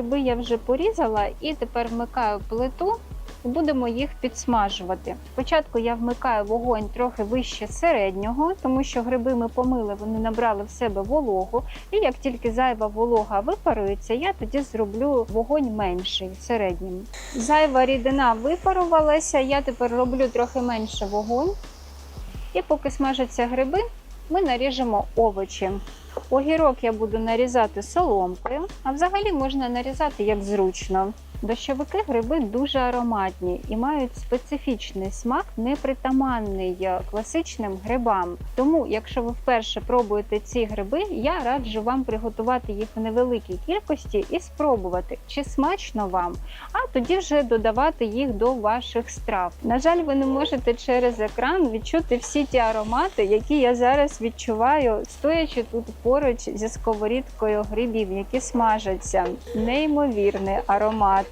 гриби я вже порізала і тепер вмикаю плиту. і Будемо їх підсмажувати. Спочатку я вмикаю вогонь трохи вище середнього, тому що гриби ми помили, вони набрали в себе вологу. І як тільки зайва волога випарується, я тоді зроблю вогонь менший середнім. Зайва рідина випарувалася, я тепер роблю трохи менше вогонь. І поки смажаться гриби, ми наріжемо овочі. Огірок я буду нарізати соломкою, а взагалі можна нарізати як зручно. Дощовики гриби дуже ароматні і мають специфічний смак, непритаманний е, класичним грибам. Тому, якщо ви вперше пробуєте ці гриби, я раджу вам приготувати їх в невеликій кількості і спробувати, чи смачно вам, а тоді вже додавати їх до ваших страв. На жаль, ви не можете через екран відчути всі ті аромати, які я зараз відчуваю, стоячи тут поруч зі сковорідкою грибів, які смажаться. Неймовірний аромат.